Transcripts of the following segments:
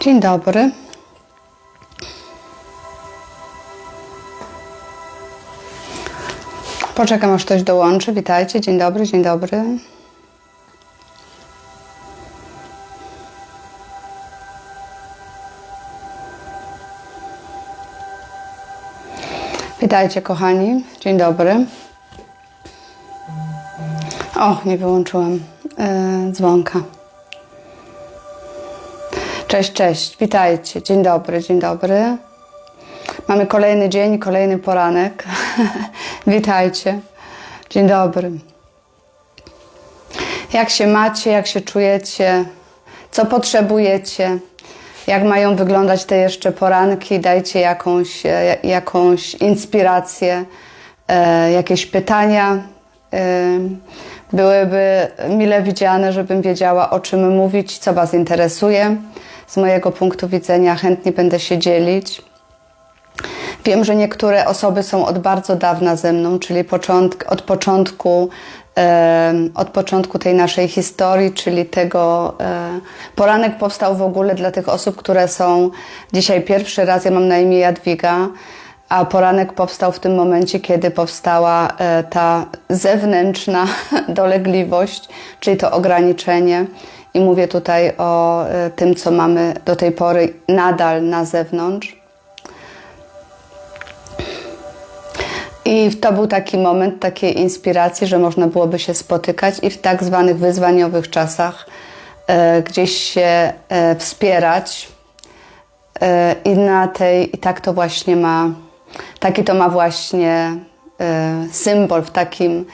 Dzień dobry. Poczekam aż ktoś dołączy. Witajcie. Dzień dobry, dzień dobry. Witajcie kochani. Dzień dobry. O, nie wyłączyłam yy, dzwonka. Cześć, cześć, witajcie. Dzień dobry, dzień dobry. Mamy kolejny dzień, kolejny poranek. witajcie. Dzień dobry. Jak się macie, jak się czujecie, co potrzebujecie, jak mają wyglądać te jeszcze poranki, dajcie jakąś, e, jakąś inspirację, e, jakieś pytania. E, byłyby mile widziane, żebym wiedziała, o czym mówić, co Was interesuje. Z mojego punktu widzenia chętnie będę się dzielić. Wiem, że niektóre osoby są od bardzo dawna ze mną, czyli od początku od początku tej naszej historii, czyli tego e, poranek powstał w ogóle dla tych osób, które są dzisiaj pierwszy raz, ja mam na imię Jadwiga, a poranek powstał w tym momencie, kiedy powstała e, ta zewnętrzna dolegliwość, czyli to ograniczenie. I mówię tutaj o e, tym, co mamy do tej pory nadal na zewnątrz. I to był taki moment takiej inspiracji, że można byłoby się spotykać i w tak zwanych wyzwaniowych czasach e, gdzieś się e, wspierać. E, I na tej, i tak to właśnie ma, taki to ma właśnie e, symbol w takim,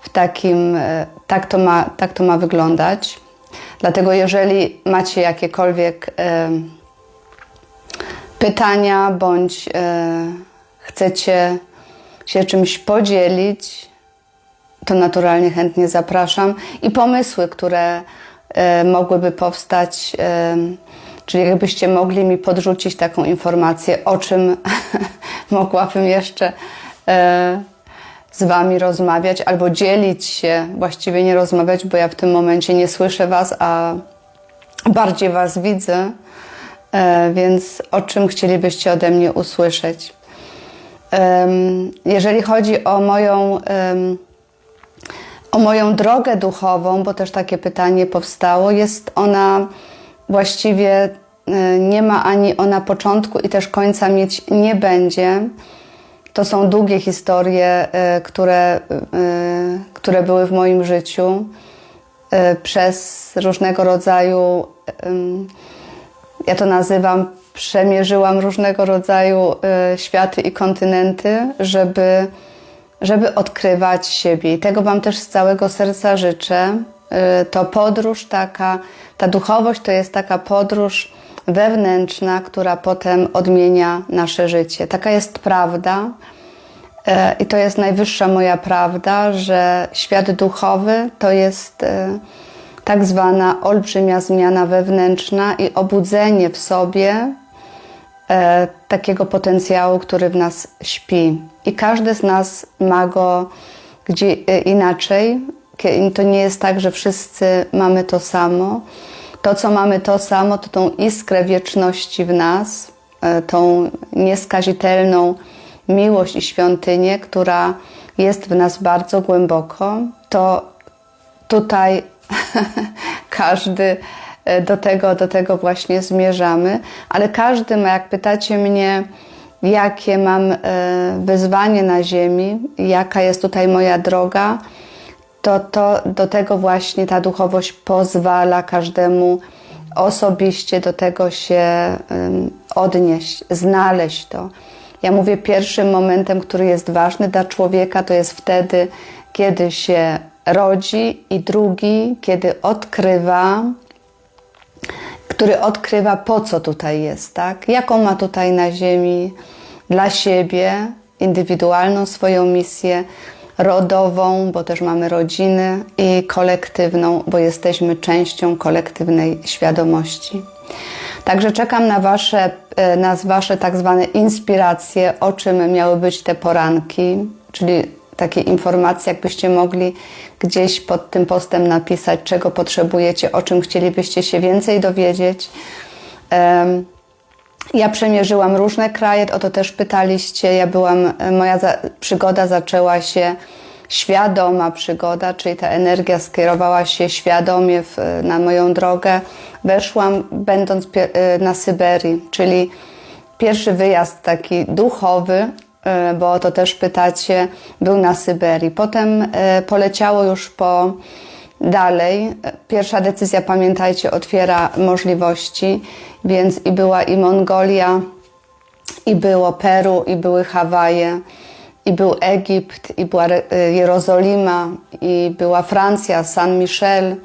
w takim e, tak, to ma, tak to ma wyglądać. Dlatego jeżeli macie jakiekolwiek e, pytania bądź e, chcecie się czymś podzielić, to naturalnie chętnie zapraszam. I pomysły, które e, mogłyby powstać, e, czyli jakbyście mogli mi podrzucić taką informację, o czym mogłabym jeszcze e, z Wami rozmawiać, albo dzielić się, właściwie nie rozmawiać, bo ja w tym momencie nie słyszę Was, a bardziej Was widzę, e, więc o czym chcielibyście ode mnie usłyszeć? Jeżeli chodzi o moją, o moją drogę duchową, bo też takie pytanie powstało, jest ona właściwie e, nie ma ani ona początku i też końca mieć nie będzie. To są długie historie, e, które, e, które były w moim życiu e, przez różnego rodzaju, ja to nazywam, przemierzyłam różnego rodzaju światy i kontynenty, żeby, żeby odkrywać siebie. I tego Wam też z całego serca życzę. To podróż taka, ta duchowość to jest taka podróż wewnętrzna, która potem odmienia nasze życie. Taka jest prawda. E, I to jest najwyższa moja prawda, że świat duchowy to jest e, tak zwana olbrzymia zmiana wewnętrzna i obudzenie w sobie e, takiego potencjału, który w nas śpi. I każdy z nas ma go gdzie inaczej. To nie jest tak, że wszyscy mamy to samo. To, co mamy to samo, to tą iskrę wieczności w nas, e, tą nieskazitelną miłość i świątynię, która jest w nas bardzo głęboko. To tutaj każdy e, do tego, do tego właśnie zmierzamy, ale każdy ma, jak pytacie mnie, jakie mam e, wyzwanie na ziemi, jaka jest tutaj moja droga, to, to do tego właśnie ta duchowość pozwala każdemu osobiście do tego się odnieść, znaleźć to. Ja mówię, pierwszym momentem, który jest ważny dla człowieka, to jest wtedy, kiedy się rodzi, i drugi, kiedy odkrywa, który odkrywa, po co tutaj jest, tak? Jaką ma tutaj na ziemi dla siebie indywidualną swoją misję, rodową, bo też mamy rodziny, i kolektywną, bo jesteśmy częścią kolektywnej świadomości. Także czekam na Wasze, e, na wasze tak zwane inspiracje, o czym miały być te poranki, czyli takie informacje, jakbyście mogli gdzieś pod tym postem napisać, czego potrzebujecie, o czym chcielibyście się więcej dowiedzieć. Em, ja przemierzyłam różne kraje, o to też pytaliście. Ja byłam, moja za, przygoda zaczęła się świadoma przygoda, czyli ta energia skierowała się świadomie w, na moją drogę. Weszłam będąc pie, na Syberii, czyli pierwszy wyjazd taki duchowy, e, bo o to też pytacie, był na Syberii. Potem e, poleciało już po dalej. Pierwsza decyzja, pamiętajcie, otwiera możliwości, więc i była i Mongolia, i było Peru, i były Hawaje, i był Egipt, i była Re- Jerozolima, i była Francja, San Michel,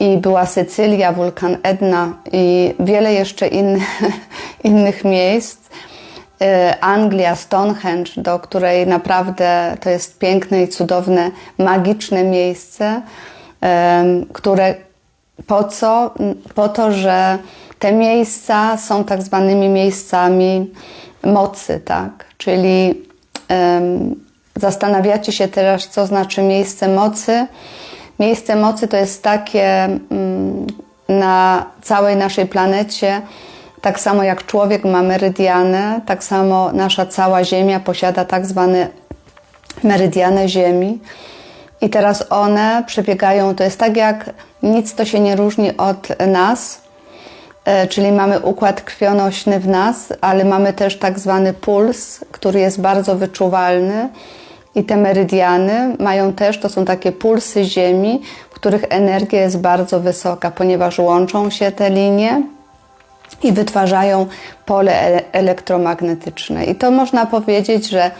i była Sycylia, wulkan Etna, i wiele jeszcze innych, innych miejsc. E, Anglia, Stonehenge, do której naprawdę to jest piękne i cudowne, magiczne miejsce, które po co? Po to, że te miejsca są tak zwanymi miejscami mocy, tak? Czyli zastanawiacie się teraz, co znaczy miejsce mocy. Miejsce mocy to jest takie mm, na całej naszej planecie, tak samo jak człowiek ma merydiany, tak samo nasza cała Ziemia posiada tak zwane merydiany Ziemi. I teraz one przebiegają, to jest tak jak nic to się nie różni od nas, e, czyli mamy układ krwionośny w nas, ale mamy też tak zwany puls, który jest bardzo wyczuwalny. I te merydiany mają też, to są takie pulsy Ziemi, w których energia jest bardzo wysoka, ponieważ łączą się te linie i wytwarzają pole elektromagnetyczne. I to można powiedzieć, że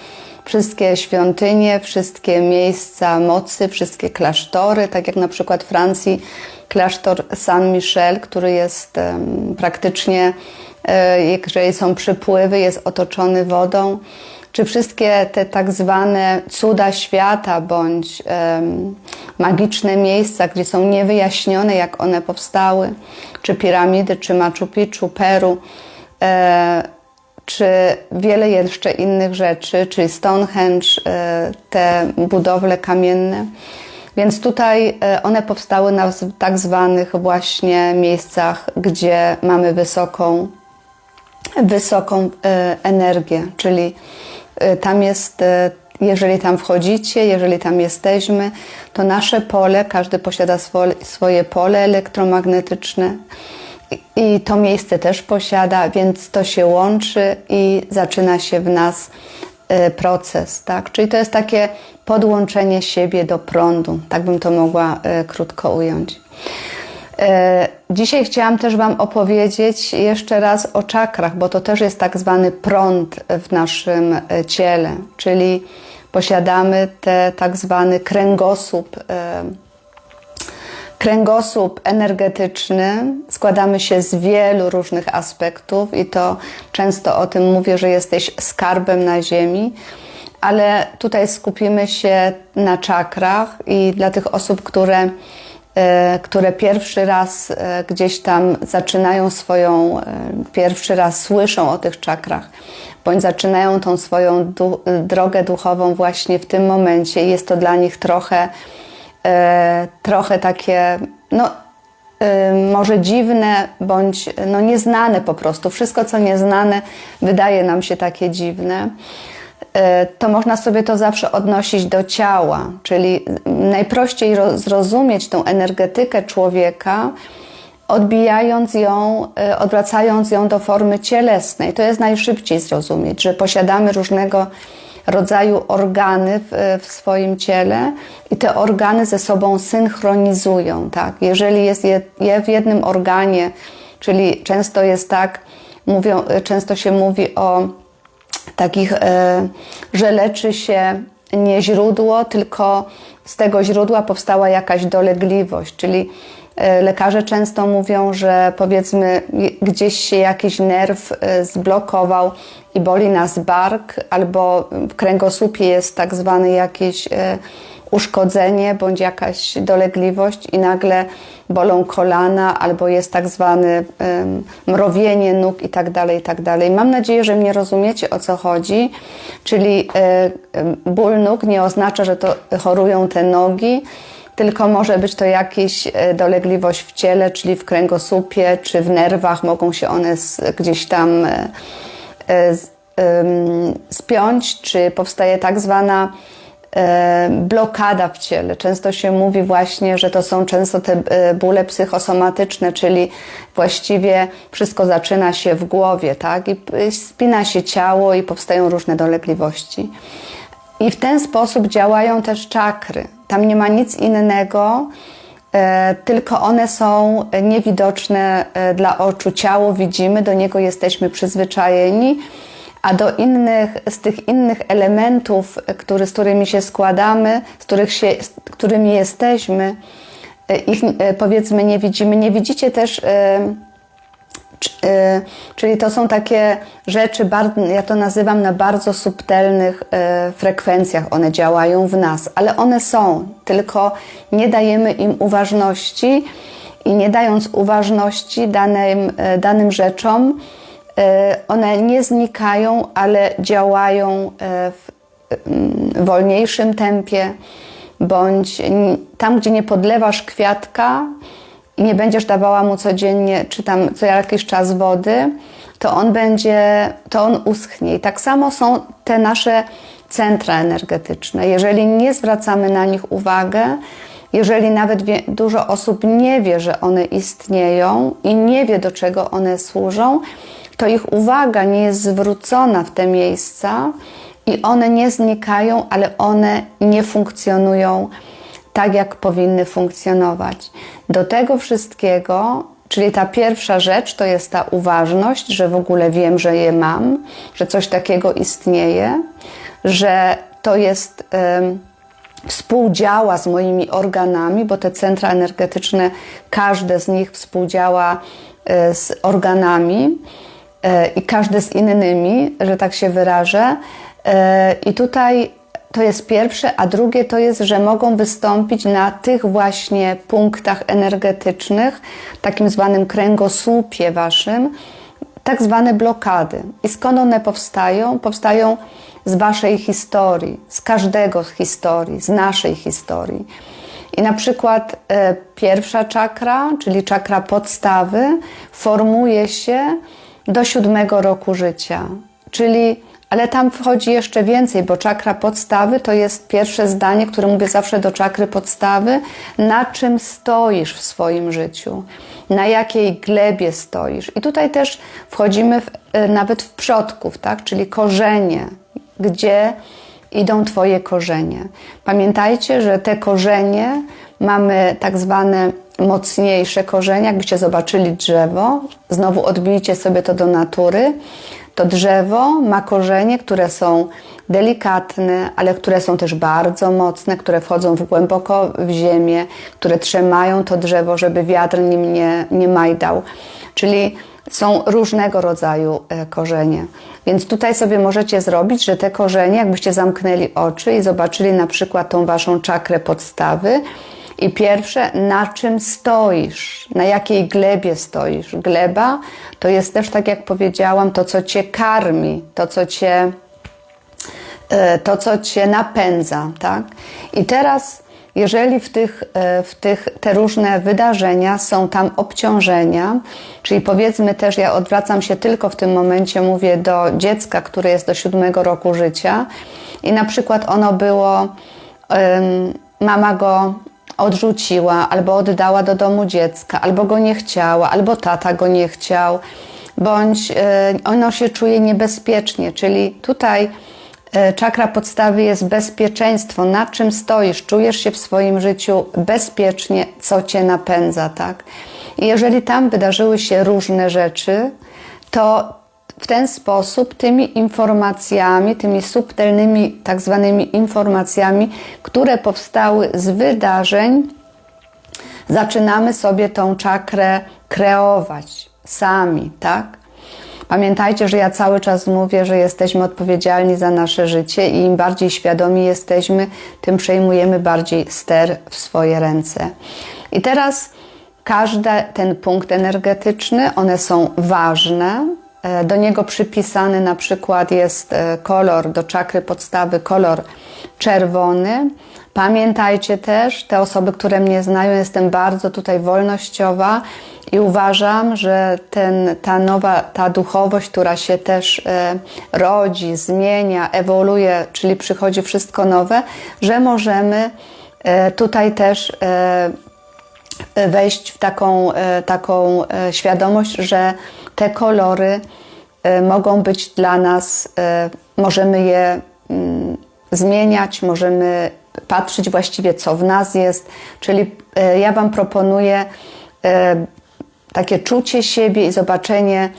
wszystkie świątynie, wszystkie miejsca mocy, wszystkie klasztory, tak jak na przykład w Francji klasztor Saint Michel, który jest praktycznie, e, jeżeli są przypływy, jest otoczony wodą, czy wszystkie te tak zwane cuda świata bądź magiczne miejsca, gdzie są niewyjaśnione, jak one powstały, czy piramidy, czy Machu Picchu, Peru, e, czy wiele jeszcze innych rzeczy, czyli Stonehenge, e, te budowle kamienne. Więc tutaj e, one powstały na tak zwanych właśnie miejscach, gdzie mamy wysoką, wysoką e, energię, czyli tam jest, jeżeli tam wchodzicie, jeżeli tam jesteśmy, to nasze pole, każdy posiada swoje pole elektromagnetyczne i- to miejsce też posiada, więc to się łączy i zaczyna się w nas e, proces, tak? Czyli to jest takie podłączenie siebie do prądu, tak bym to mogła e, krótko ująć. E, Dzisiaj chciałam też Wam opowiedzieć jeszcze raz o czakrach, bo to też jest tak zwany prąd w naszym ciele, czyli posiadamy te tak zwany kręgosłup. Kręgosłup energetyczny. Składamy się z wielu różnych aspektów i to często o tym mówię, że jesteś skarbem na ziemi, ale tutaj skupimy się na czakrach i dla tych osób, które, e, które pierwszy raz e, gdzieś tam zaczynają swoją, e, pierwszy raz słyszą o tych czakrach, bądź zaczynają tą swoją drogę duchową właśnie w tym momencie. Jest to dla nich trochę trochę takie, no e, może dziwne, bądź no, nieznane po prostu. Wszystko, co nieznane, wydaje nam się takie dziwne. E, To można sobie to zawsze odnosić do ciała, czyli najprościej ro- zrozumieć tą energetykę człowieka, odbijając ją, e, odwracając ją do formy cielesnej. To jest najszybciej zrozumieć, że posiadamy różnego rodzaju organy w, w swoim ciele i te organy ze sobą synchronizują. Tak? Jeżeli jest je, je w jednym organie, czyli często jest tak, mówią, często się mówi o takich, e, że leczy się nie źródło, tylko z tego źródła powstała jakaś dolegliwość, czyli lekarze często mówią, że powiedzmy gdzieś się jakiś nerw e, zblokował i boli nas bark, albo w kręgosłupie jest tak zwany jakieś e, uszkodzenie bądź jakaś dolegliwość i nagle bolą kolana albo jest tak zwany em, mrowienie nóg i tak dalej, i tak dalej. Mam nadzieję, że mnie rozumiecie o co chodzi, czyli e, ból nóg nie oznacza, że to chorują te nogi, tylko może być to jakaś e, dolegliwość w ciele, czyli w kręgosłupie, czy w nerwach, mogą się one gdzieś tam e, e, spiąć, czy powstaje tak zwana blokada w ciele. Często się mówi właśnie, że to są często te bóle psychosomatyczne, czyli właściwie wszystko zaczyna się w głowie, tak? I spina się ciało i powstają różne dolegliwości. I w ten sposób działają też czakry. Tam nie ma nic innego, e, tylko one są niewidoczne e, dla oczu. Ciało widzimy, do niego jesteśmy przyzwyczajeni, a do innych, z tych innych elementów, e, który, z którymi się składamy, z, których się, z którymi jesteśmy, ich powiedzmy nie widzimy. Nie widzicie też. Y, Czyli to są takie rzeczy, ja to nazywam na bardzo subtelnych y, frekwencjach. One działają w nas, ale one są, tylko nie dajemy im uważności i nie dając uważności danym, y, danym rzeczom, one nie znikają, ale działają w wolniejszym tempie, bądź tam, gdzie nie podlewasz kwiatka, nie będziesz dawała mu codziennie, czy tam co jakiś czas wody, to on będzie, to on uschnie. I tak samo są te nasze centra energetyczne. Jeżeli nie zwracamy na nich uwagę, jeżeli nawet wie, dużo osób nie wie, że one istnieją i nie wie, do czego one służą, to ich uwaga nie jest zwrócona w te miejsca i one nie znikają, ale one nie funkcjonują tak, jak powinny funkcjonować. Do tego wszystkiego, czyli ta pierwsza rzecz, to jest ta uważność, że w ogóle wiem, że je mam, że coś takiego istnieje, że to jest. em, współdziała z moimi organami, bo te centra energetyczne, każde z nich współdziała e, z organami e, i każde z innymi, że tak się wyrażę. E, I tutaj to jest pierwsze, a drugie to jest, że mogą wystąpić na tych właśnie punktach energetycznych, takim zwanym kręgosłupie waszym, tak zwane blokady. I skąd one powstają? Powstają z waszej historii, z każdego z historii, z naszej historii. I na przykład e, pierwsza czakra, czyli czakra podstawy, formuje się do siódmego roku życia. Czyli, ale tam wchodzi jeszcze więcej, bo czakra podstawy to jest pierwsze zdanie, które mówię zawsze do czakry podstawy, na czym stoisz w swoim życiu, na jakiej glebie stoisz. I tutaj też wchodzimy w, e, nawet w przodków, tak? czyli korzenie, gdzie idą Twoje korzenie. Pamiętajcie, że te korzenie mamy tak zwane mocniejsze korzenie. Jakbyście zobaczyli drzewo, znowu odbijcie sobie to do natury. To drzewo ma korzenie, które są delikatne, ale które są też bardzo mocne, które wchodzą w głęboko w ziemię, które trzymają to drzewo, żeby wiatr nim nie, nie majdał. Czyli są różnego rodzaju e, korzenie. Więc tutaj sobie możecie zrobić, że te korzenie, jakbyście zamknęli oczy i zobaczyli na przykład tą waszą czakrę podstawy, i pierwsze, na czym stoisz, na jakiej glebie stoisz. Gleba to jest też, tak jak powiedziałam, to, co cię karmi, to, co cię, e, to, co cię napędza. Tak? I teraz, jeżeli w tych, e, w tych te różne wydarzenia są tam obciążenia, czyli powiedzmy też, ja odwracam się tylko w tym momencie, mówię do dziecka, które jest do siódmego roku życia, i na przykład ono było, mama go odrzuciła, albo oddała do domu dziecka, albo go nie chciała, albo tata go nie chciał, bądź e, ono się czuje niebezpiecznie, czyli tutaj e, czakra podstawy jest bezpieczeństwo, na czym stoisz, czujesz się w swoim życiu bezpiecznie, co cię napędza, tak? I jeżeli tam wydarzyły się różne rzeczy, to w ten sposób tymi informacjami, tymi subtelnymi tak zwanymi informacjami, które powstały z wydarzeń, zaczynamy sobie tą czakrę kreować sami, tak? Pamiętajcie, że ja cały czas mówię, że jesteśmy odpowiedzialni za nasze życie i im bardziej świadomi jesteśmy, tym przejmujemy bardziej ster w swoje ręce. I teraz każdy ten punkt energetyczny, one są ważne. E, Do niego przypisany na przykład jest e, kolor do czakry podstawy, kolor czerwony, Pamiętajcie też, te osoby, które mnie znają, jestem bardzo tutaj wolnościowa i uważam, że ten, ta nowa, ta duchowość, która się też e, rodzi, zmienia, ewoluuje, czyli przychodzi wszystko nowe, że możemy tutaj też wejść w taką, e, taką e, świadomość, że te kolory e, mogą być dla nas, możemy je mm, zmieniać, możemy patrzeć właściwie, co w nas jest. Czyli ja Wam proponuję takie czucie siebie i zobaczenie,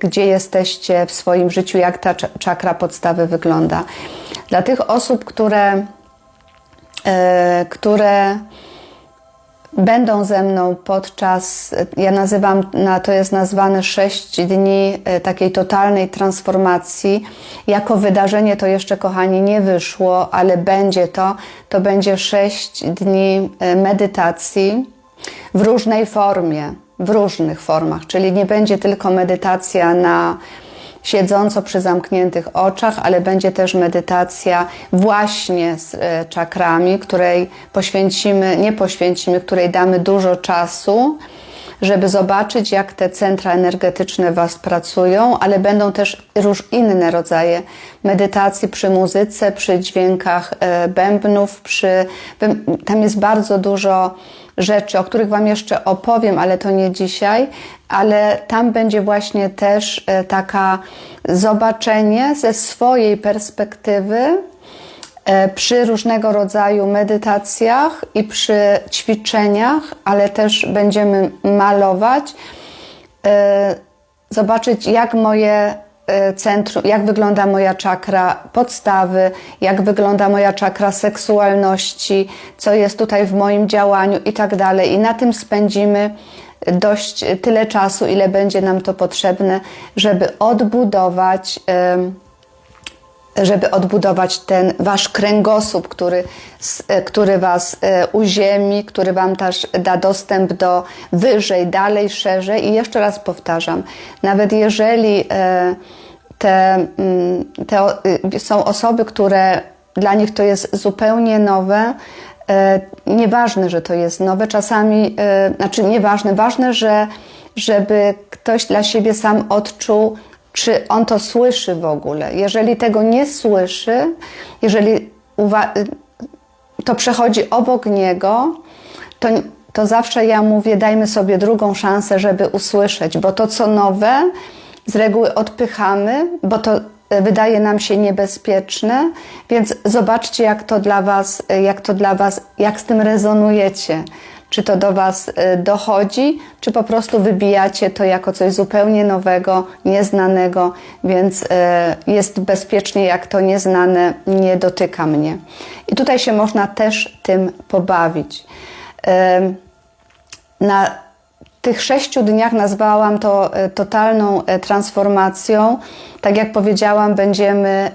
gdzie jesteście w swoim życiu, jak ta cza- czakra podstawy wygląda. Dla tych osób, które, które będą ze mną podczas, ja nazywam, na, to jest nazwane 6 dni e, takiej totalnej transformacji. Jako wydarzenie to jeszcze, kochani, nie wyszło, ale będzie to. To będzie 6 dni e, medytacji w różnej formie, w różnych formach, czyli nie będzie tylko medytacja na siedząco przy zamkniętych oczach, ale będzie też medytacja właśnie z e, czakrami, której poświęcimy, nie poświęcimy, której damy dużo czasu, żeby zobaczyć, jak te centra energetyczne Was pracują, ale będą też róż inne rodzaje medytacji przy muzyce, przy dźwiękach e, bębnów, przy, tam jest bardzo dużo rzeczy, o których Wam jeszcze opowiem, ale to nie dzisiaj, ale tam będzie właśnie też e, taka zobaczenie ze swojej perspektywy przy różnego rodzaju medytacjach i przy ćwiczeniach, ale też będziemy malować, e, zobaczyć jak moje e, centrum, jak wygląda moja czakra podstawy, jak wygląda moja czakra seksualności, co jest tutaj w moim działaniu i tak dalej. I na tym spędzimy dość tyle czasu, ile będzie nam to potrzebne, żeby odbudować. em, żeby odbudować ten wasz kręgosłup, który, e, który was e, uziemi, który wam też da dostęp do wyżej, dalej, szerzej. I jeszcze raz powtarzam, nawet jeżeli e, te, mm, te y, są osoby, które dla nich to jest zupełnie nowe, nieważne, że to jest nowe, czasami, znaczy nieważne, ważne, że żeby ktoś dla siebie sam odczuł, czy on to słyszy w ogóle. Jeżeli tego nie słyszy, jeżeli to przechodzi obok niego, to, to zawsze ja mówię, dajmy sobie drugą szansę, żeby usłyszeć, bo to co nowe z reguły odpychamy, bo to e, wydaje nam się niebezpieczne, więc zobaczcie, jak to dla Was, e, jak to dla Was, jak z tym rezonujecie. Czy to do Was e, dochodzi, czy po prostu wybijacie to jako coś zupełnie nowego, nieznanego, więc e, jest bezpiecznie, jak to nieznane nie dotyka mnie. I tutaj się można też tym pobawić. Em, na tych sześciu dniach nazwałam to totalną transformacją. Tak jak powiedziałam, będziemy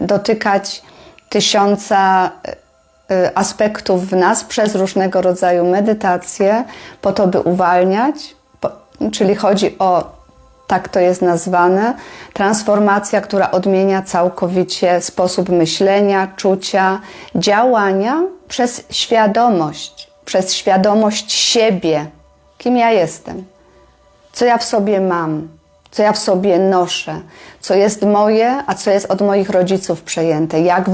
dotykać tysiąca aspektów w nas przez różnego rodzaju medytacje, po to, by uwalniać, czyli chodzi o tak to jest nazwane, transformacja, która odmienia całkowicie sposób myślenia, czucia, działania przez świadomość, przez świadomość siebie, kim ja jestem, co ja w sobie mam, co ja w sobie noszę, co jest moje, a co jest od moich rodziców przejęte, jak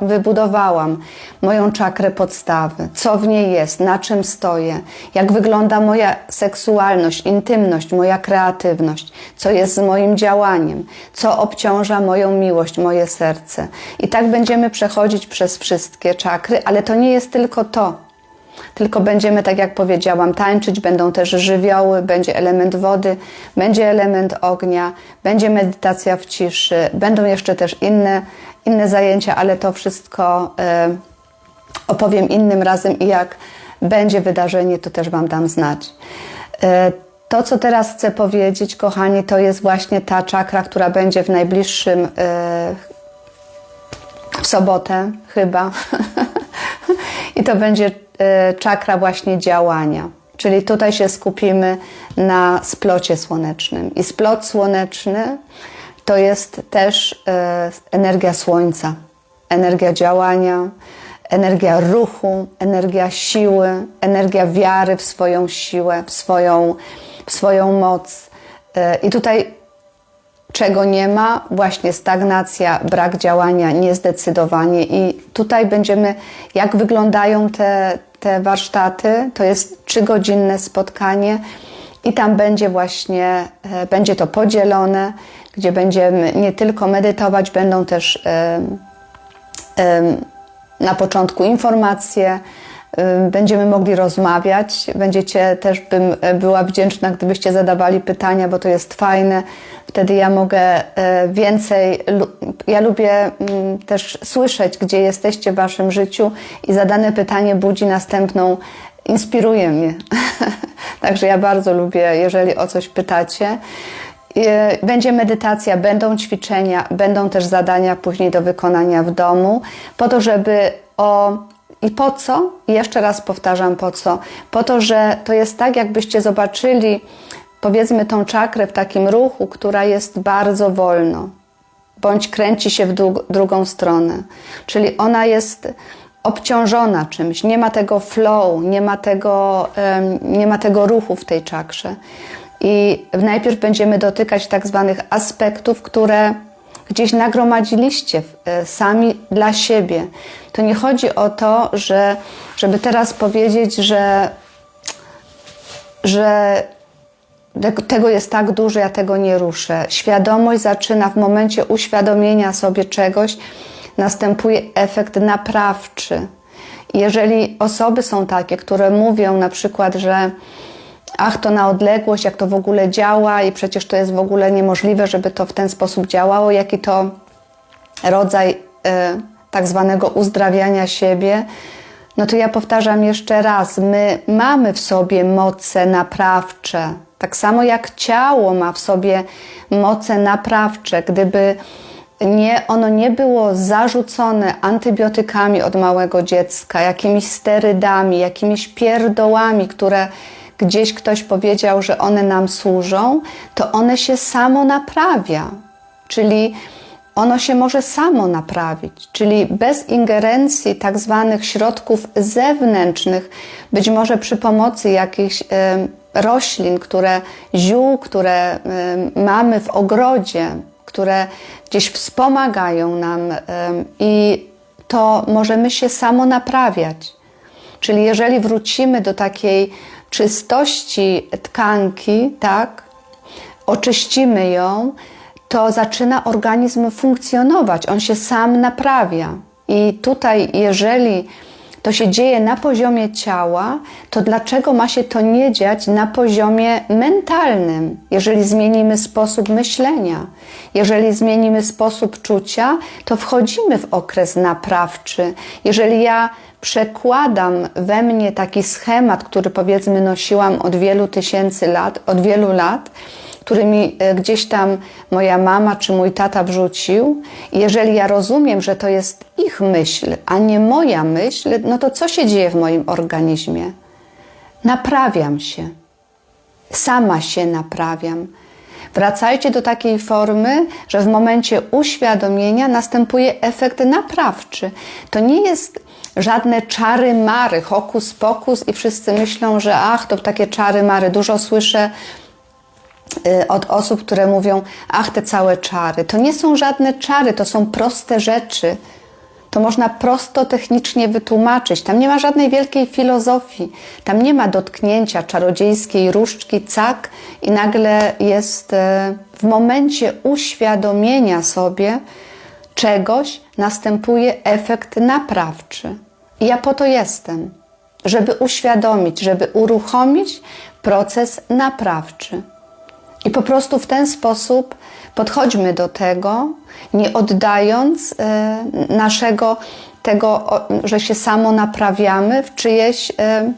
wybudowałam moją czakrę podstawy, co w niej jest, na czym stoję, jak wygląda moja seksualność, intymność, moja kreatywność, co jest z moim działaniem, co obciąża moją miłość, moje serce. I tak będziemy przechodzić przez wszystkie czakry, ale to nie jest tylko to. Tylko będziemy, tak jak powiedziałam, tańczyć, będą też żywioły, będzie element wody, będzie element ognia, będzie medytacja w ciszy, będą jeszcze też inne, inne zajęcia, ale to wszystko e, opowiem innym razem i jak będzie wydarzenie, to też Wam dam znać. E, to, co teraz chcę powiedzieć, kochani, to jest właśnie ta czakra, która będzie w najbliższym e, w sobotę chyba. I to będzie e, czakra właśnie działania. Czyli tutaj się skupimy na splocie słonecznym. I splot słoneczny to jest też e, energia słońca, energia działania, energia ruchu, energia siły, energia wiary w swoją siłę, w swoją, w swoją moc. E, I tutaj czego nie ma? Właśnie stagnacja, brak działania, niezdecydowanie. I tutaj będziemy, jak wyglądają te, te warsztaty, to jest trzygodzinne spotkanie i tam będzie właśnie, e, będzie to podzielone, gdzie będziemy nie tylko medytować, będą też na początku informacje, będziemy mogli rozmawiać. Będziecie też bym e, była wdzięczna, gdybyście zadawali pytania, bo to jest fajne. Wtedy ja mogę e, więcej. Ja lubię mm, też słyszeć, gdzie jesteście w waszym życiu i zadane pytanie budzi następną, inspiruje mnie. Także ja bardzo lubię, jeżeli o coś pytacie. E, Będzie medytacja, będą ćwiczenia, będą też zadania później do wykonania w domu, po to, żeby o. I po co? Jeszcze raz powtarzam po co. Po to, że to jest tak, jakbyście zobaczyli, powiedzmy, tą czakrę w takim ruchu, która jest bardzo wolno, bądź kręci się w dru- drugą stronę. Czyli ona jest obciążona czymś, nie ma tego flow, nie ma tego, nie ma tego ruchu w tej czakrze. I najpierw będziemy dotykać tak zwanych aspektów, które gdzieś nagromadziliście e, sami dla siebie. To nie chodzi o to, że, żeby teraz powiedzieć, że, że tego- tego jest tak dużo, ja tego nie ruszę. Świadomość zaczyna w momencie uświadomienia sobie czegoś, następuje efekt naprawczy. Jeżeli osoby są takie, które mówią na przykład, że ach, to na odległość, jak to w ogóle działa i przecież to jest w ogóle niemożliwe, żeby to w ten sposób działało, jaki to rodzaj e, tak zwanego uzdrawiania siebie, no to ja powtarzam jeszcze raz, my mamy w sobie moce naprawcze. Tak samo jak ciało ma w sobie moce naprawcze. Gdyby nie, ono nie było zarzucone antybiotykami od małego dziecka, jakimiś sterydami, jakimiś pierdołami, które gdzieś ktoś powiedział, że one nam służą, to one się samo naprawia. Czyli ono się może samo naprawić, czyli bez ingerencji tak zwanych środków zewnętrznych, być może przy pomocy jakichś em, roślin, które ziół, które em, mamy w ogrodzie, które gdzieś wspomagają nam em, i to możemy się samo naprawiać. Czyli jeżeli wrócimy do takiej czystości tkanki, tak, oczyścimy ją, to zaczyna organizm funkcjonować, on się sam naprawia. I tutaj, jeżeli to się dzieje na poziomie ciała, to dlaczego ma się to nie dziać na poziomie mentalnym? Jeżeli zmienimy sposób myślenia, jeżeli zmienimy sposób czucia, to wchodzimy w okres naprawczy. Jeżeli ja przekładam we mnie taki schemat, który powiedzmy nosiłam od wielu tysięcy lat, od wielu lat, który mi e, gdzieś tam moja mama czy mój tata wrzucił, jeżeli ja rozumiem, że to jest ich myśl, a nie moja myśl, no to co się dzieje w moim organizmie? Naprawiam się. Sama się naprawiam. Wracajcie do takiej formy, że w momencie uświadomienia następuje efekt naprawczy. To nie jest żadne czary mary, hokus pokus i wszyscy myślą, że ach, to takie czary mary. Dużo słyszę od osób, które mówią, ach, te całe czary. To nie są żadne czary, to są proste rzeczy. To można prosto technicznie wytłumaczyć. Tam nie ma żadnej wielkiej filozofii. Tam nie ma dotknięcia czarodziejskiej różdżki, cak i nagle jest e, w momencie uświadomienia sobie czegoś następuje efekt naprawczy. I ja po to jestem, żeby uświadomić, żeby uruchomić proces naprawczy. I po prostu w ten sposób podchodźmy do tego, nie oddając e, naszego tego, że się samo naprawiamy w czyjeś, e,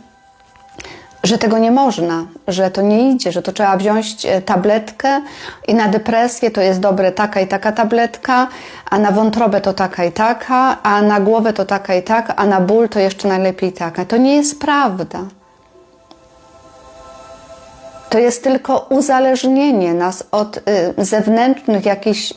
że tego nie można, że to nie idzie, że to trzeba wziąć e, tabletkę i na depresję to jest dobre taka i taka tabletka, a na wątrobę to taka i taka, a na głowę to taka i taka, a na ból to jeszcze najlepiej taka. To nie jest prawda. To jest tylko uzależnienie nas od y, zewnętrznych jakichś y,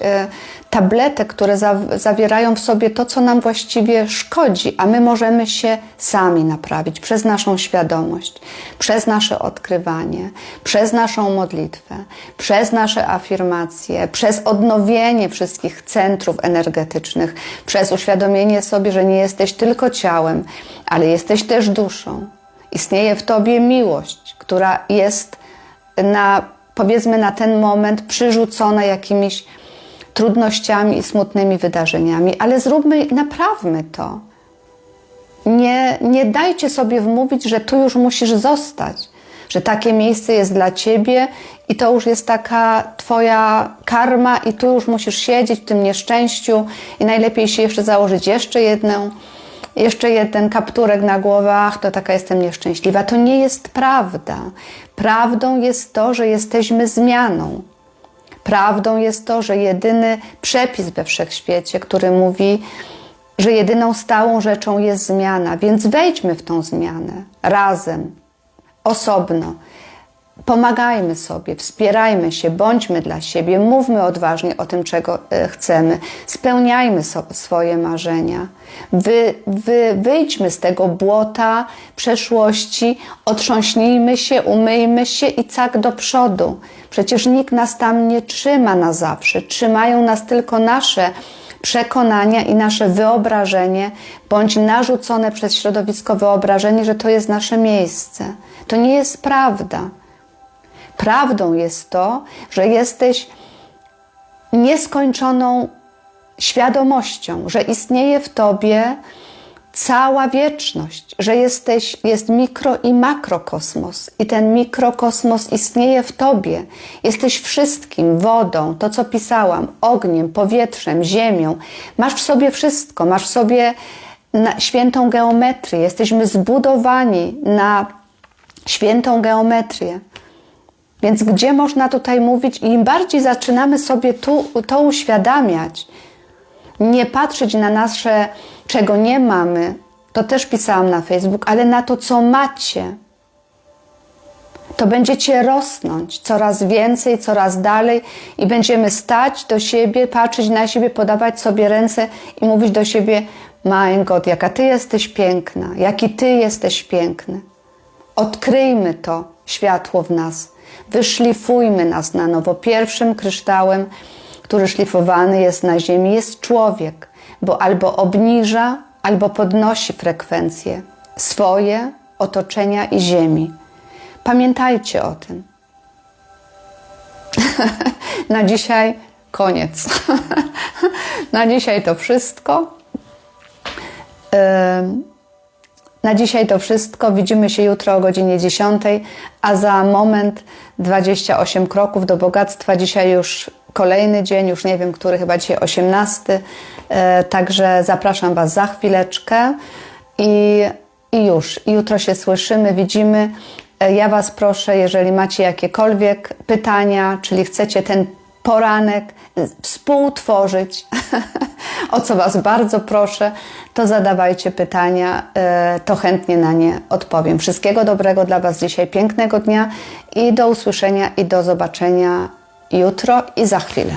tabletek, które za, zawierają w sobie to, co nam właściwie szkodzi, a my możemy się sami naprawić przez naszą świadomość, przez nasze odkrywanie, przez naszą modlitwę, przez nasze afirmacje, przez odnowienie wszystkich centrów energetycznych, przez uświadomienie sobie, że nie jesteś tylko ciałem, ale jesteś też duszą. Istnieje w tobie miłość, która jest na, powiedzmy, na ten moment przyrzucona jakimiś trudnościami i smutnymi wydarzeniami, ale zróbmy, naprawmy to. Nie, nie dajcie sobie wmówić, że tu już musisz zostać, że takie miejsce jest dla ciebie i to już jest taka twoja karma i tu już musisz siedzieć w tym nieszczęściu i najlepiej się jeszcze założyć jeszcze jedną, jeszcze jeden kapturek na głowach, to taka jestem nieszczęśliwa. To nie jest prawda. Prawdą jest to, że jesteśmy zmianą. Prawdą jest to, że jedyny przepis we wszechświecie, który mówi, że jedyną stałą rzeczą jest zmiana, więc wejdźmy w tą zmianę razem, osobno. Pomagajmy sobie, wspierajmy się, bądźmy dla siebie, mówmy odważnie o tym, czego e, chcemy, spełniajmy swoje marzenia. Wy, wy, wyjdźmy z tego błota przeszłości, otrząśnijmy się, umyjmy się i cak do przodu. Przecież nikt nas tam nie trzyma na zawsze, trzymają nas tylko nasze przekonania i nasze wyobrażenie, bądź narzucone przez środowisko wyobrażenie, że to jest nasze miejsce. To nie jest prawda. Prawdą jest to, że jesteś nieskończoną świadomością, że istnieje w tobie cała wieczność, że jesteś, jest mikro i makrokosmos i ten mikrokosmos istnieje w tobie. Jesteś wszystkim, wodą, to co pisałam, ogniem, powietrzem, ziemią. Masz w sobie wszystko, masz w sobie świętą geometrię. Jesteśmy zbudowani na świętą geometrię. Więc gdzie można tutaj mówić? I im bardziej zaczynamy sobie tu, to uświadamiać, nie patrzeć na nasze, czego nie mamy, to też pisałam na Facebook, ale na to, co macie, to będziecie rosnąć coraz więcej, coraz dalej i będziemy stać do siebie, patrzeć na siebie, podawać sobie ręce i mówić do siebie: Mein Gott, jaka ty jesteś piękna, jaki ty jesteś piękny. Odkryjmy to światło w nas, wyszlifujmy nas na nowo. Pierwszym kryształem, który szlifowany jest na ziemi, jest człowiek, bo albo obniża, albo podnosi frekwencje swoje, otoczenia i ziemi. Pamiętajcie o tym. na dzisiaj koniec. na dzisiaj to wszystko. Na dzisiaj to wszystko. Widzimy się jutro o godzinie 10, a za moment 28 kroków do bogactwa. Dzisiaj już kolejny dzień, już nie wiem, który chyba dzisiaj 18. Także zapraszam Was za chwileczkę i, i już. Jutro się słyszymy, widzimy. Ja Was proszę, jeżeli macie jakiekolwiek pytania, czyli chcecie ten poranek współtworzyć, o co Was bardzo proszę, to zadawajcie pytania, to chętnie na nie odpowiem. Wszystkiego dobrego dla Was dzisiaj, pięknego dnia i do usłyszenia i do zobaczenia jutro i za chwilę.